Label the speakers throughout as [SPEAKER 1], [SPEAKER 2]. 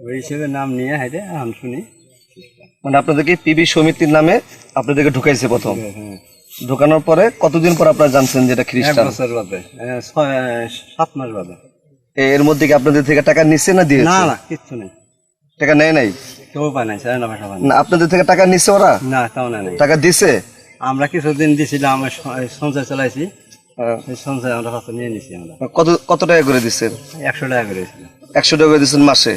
[SPEAKER 1] ওই হিসেবে নাম নিয়ে হাইতে আম শুনি।
[SPEAKER 2] মানে আপনাদেরকে পিবি সমিতির নামে আপনাদেরকে ঢুকাইছে প্রথম।
[SPEAKER 1] হ্যাঁ।
[SPEAKER 2] ঢুকানোর পরে কতদিন পর আপনারা জানছেন যে এটা খ্রিস্টান?
[SPEAKER 1] বছর বাদে সাত মাস বাদে।
[SPEAKER 2] এর মধ্যে কি আপনাদের থেকে টাকা নিচ্ছে না দিয়েছে?
[SPEAKER 1] না না কিচ্ছু নেই।
[SPEAKER 2] টাকা নেয় নাই?
[SPEAKER 1] কেউ পায় নাই না ভাষা
[SPEAKER 2] না আপনাদের থেকে টাকা নিচ্ছে ওরা?
[SPEAKER 1] না তাও না
[SPEAKER 2] টাকা দিছে?
[SPEAKER 1] আমরা কিছুদিন দিছিলাম আমরা সঞ্চয় চালাইছি। সঞ্চয় আমরা নিয়ে নিছি আমরা।
[SPEAKER 2] কত কত টাকা করে দিচ্ছেন?
[SPEAKER 1] একশো টাকা করেছিল
[SPEAKER 2] একশো টাকা করে দিচ্ছেন মাসে?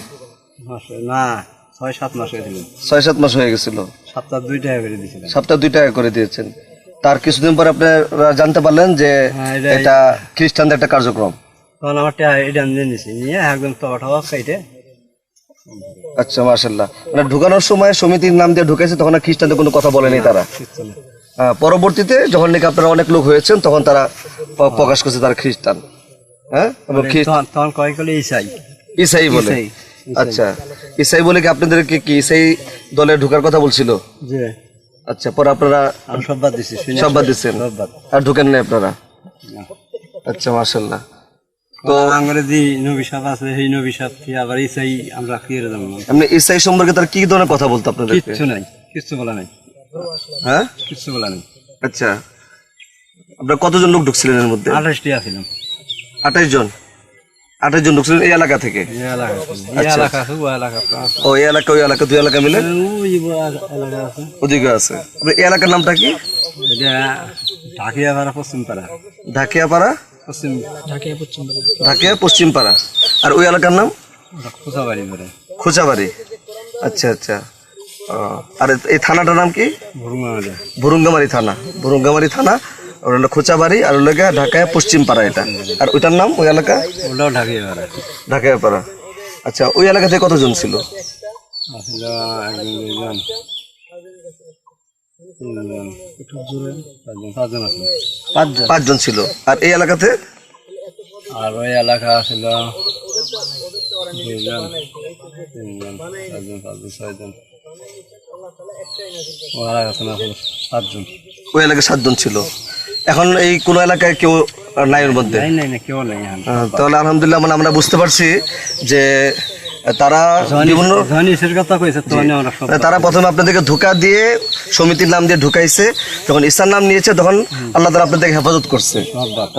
[SPEAKER 1] না ছয় সাত মাস হয়েছিল
[SPEAKER 2] ছয় সাত মাস হয়ে গেছিল।
[SPEAKER 1] সপ্তাহ দুই টাকা করে দিয়েছিলাম
[SPEAKER 2] সপ্তাহ দুই টাকা করে দিয়েছেন। তার কিছুদিন পর আপনারা জানতে পারলেন যে
[SPEAKER 1] হ্যাঁ, এটা-
[SPEAKER 2] খ্রিস্টানদের একটা কার্যক্রম।
[SPEAKER 1] তখন আমার এটা নিয়ে নিছি নিয়ে একদম খাইতে
[SPEAKER 2] আচ্ছা মার্শাল্লাহ মানে ঢুকানোর সময় সমিতির নাম দিয়ে ঢুকেছে তখন খ্রিস্টানদের কোনো কথা বলেনি তারা। পরবর্তীতে যখন নাকি আপনারা অনেক লোক হয়েছেন তখন তারা প্রকাশ করছে তারা খ্রিস্টান। হ্যাঁ? খ্রিস্ট-
[SPEAKER 1] তখন তখন কয় করলে ইসাই।
[SPEAKER 2] ইসাই বলে। আচ্ছা। ইসাই বলে কি আপনাদেরকে কি ইসাই দলে ঢুকার কথা বলছিল?
[SPEAKER 1] যে
[SPEAKER 2] আচ্ছা পরে আপনারা
[SPEAKER 1] সব বাদ দিছি
[SPEAKER 2] সব বাদ দিচ্ছেন। আর ঢুকেন না আপনারা? আচ্ছা মার্শাল্লাহ
[SPEAKER 1] তো আঙ্গরে যে নবী সাহেব আছে সেই নবী সাহেব কি আবার ইসাই আমরা কি করে যাব
[SPEAKER 2] এমনি ইসাই সম্পর্কে তার কি ধরনের কথা বলতো আপনাদের
[SPEAKER 1] কিচ্ছু নাই কিচ্ছু বলা নাই।
[SPEAKER 2] হ্যাঁ?
[SPEAKER 1] কিচ্ছু বলা নাই।
[SPEAKER 2] আচ্ছা। আপনার কতজন লোক ঢুকছিলেন এর মধ্যে?
[SPEAKER 1] আঠাশটি আছিলাম।
[SPEAKER 2] আঠাইশ জন? আঠাইশ জন ঢুকছিলেন এই এলাকা থেকে?
[SPEAKER 1] এলাকা ও
[SPEAKER 2] এই এলাকা ওই এলাকা দুই এলাকা মিলে? ওদিকে আছে। এই এলাকার নামটা কি?
[SPEAKER 1] এটা ঢাকিয়া পশ্চিম
[SPEAKER 2] ঢাকিয়াপাড়া?
[SPEAKER 1] পশ্চিম।
[SPEAKER 2] ঢাকিয়া পশ্চিম পাড়া আর ওই এলাকার নাম?
[SPEAKER 1] খোঁচাবাড়ি
[SPEAKER 2] খোঁচাবাড়ি। আচ্ছা আচ্ছা। আর এই থানাটার নাম কি? ভুরুঙ্গামারি থানা। ভুরুঙ্গামারি থানা। ওর হলো খোঁচাবাড়ি আর হলো ঢাকায় পশ্চিম পাড়া এটা। আর ওইটার নাম ওই এলাকা?
[SPEAKER 1] ওটাও ঢাকিয়া পাড়া
[SPEAKER 2] ঢাকায় পাড়া আচ্ছা ওই এলাকাতে কতজন ছিল?
[SPEAKER 1] পাঁচজন
[SPEAKER 2] ছিল। আর এই এলাকাতে?
[SPEAKER 1] আর ওই এলাকা ছিল দুইজন তিনজন চারজন পাঁচজন ছয়জন।
[SPEAKER 2] ওই এলাকায় সাতজন ছিল। এখন এই কোন এলাকায় কেউ নাই ওর মধ্যে? তাহলে আলহামদুলিল্লাহ মানে আমরা বুঝতে পারছি যে তারা বিভিন্ন
[SPEAKER 1] সব
[SPEAKER 2] তারা প্রথমে আপনাদেরকে ধোকা দিয়ে সমিতির নাম দিয়ে ঢুকাইছে। যখন ইসার নাম নিয়েছে তখন আল্লাহ তালা আপনাদেরকে হেফাজত করছে।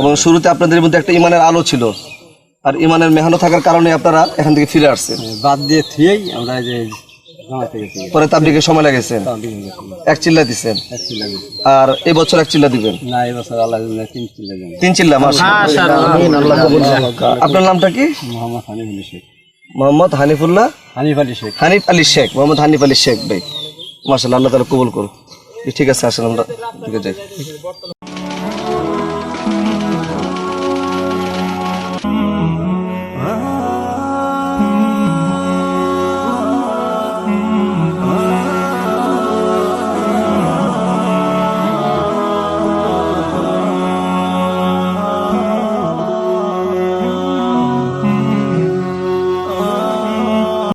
[SPEAKER 2] এবং শুরুতে আপনাদের মধ্যে একটা ইমানের আলো ছিল। আর ইমানের মেহানো থাকার কারণে আপনারা এখান থেকে ফিরে আসছেন।
[SPEAKER 1] বাদ দিয়ে থিয়েই আমরা যে
[SPEAKER 2] পরে তাবলিগে সময়
[SPEAKER 1] গেছি
[SPEAKER 2] এক চিল্লা আর এই বছর এক চিল্লা দিবেন?
[SPEAKER 1] না এই বছর আল্লাহ তিন চিল্লা যাবে
[SPEAKER 2] তিন চিল্লা আপনার নামটা কি?
[SPEAKER 1] মোহাম্মদ হানিফ শেখ।
[SPEAKER 2] মোহাম্মদ হানিফুল্লাহ?
[SPEAKER 1] হানিফ আলী শেখ।
[SPEAKER 2] হানিফ আলী শেখ মোহাম্মদ হানিফ আলী শেখ ভাই। মাসাল্লাহ আল্লাহ তালা কবুল করুন ঠিক আছে আসেন আমরা। ঠিক আছে।